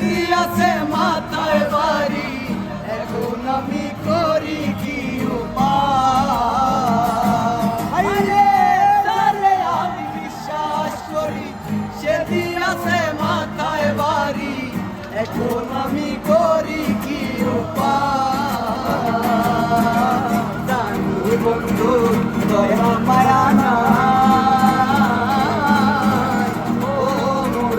দিয়াছে মাথায় বাড়ি, এখন আমি করি কি আমি বিশ্বাস করি সে দিয়াছে মাথায় বাড়ি, এখন আমি করি কি জানি বন্ধু, দয়া, মায়া না ও মোর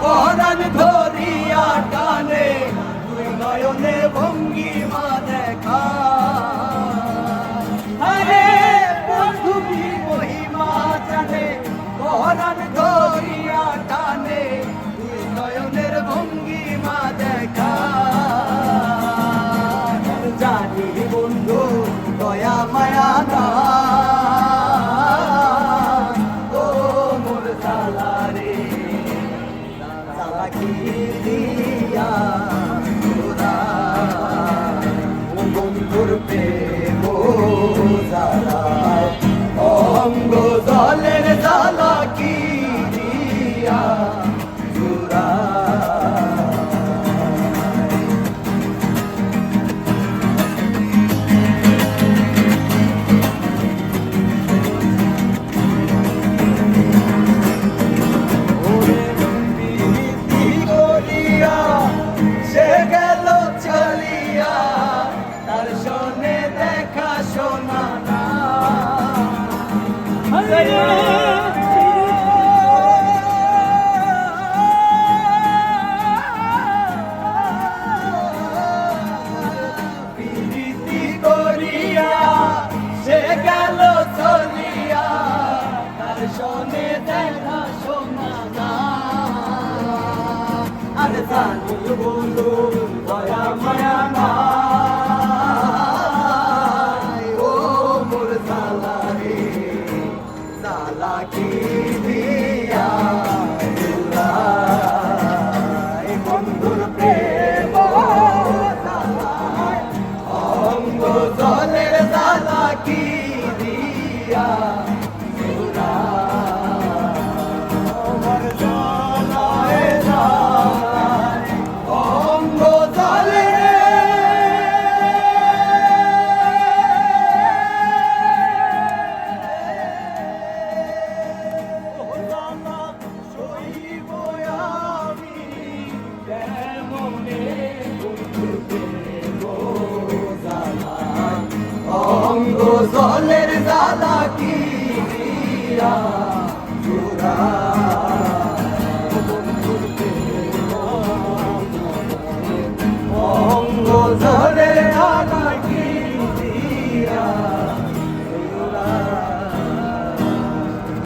পরাণ ধরিয়া টানে দুই নয়নে ভঙ্গ Bulu bulu, baya maya maya Hallelujah.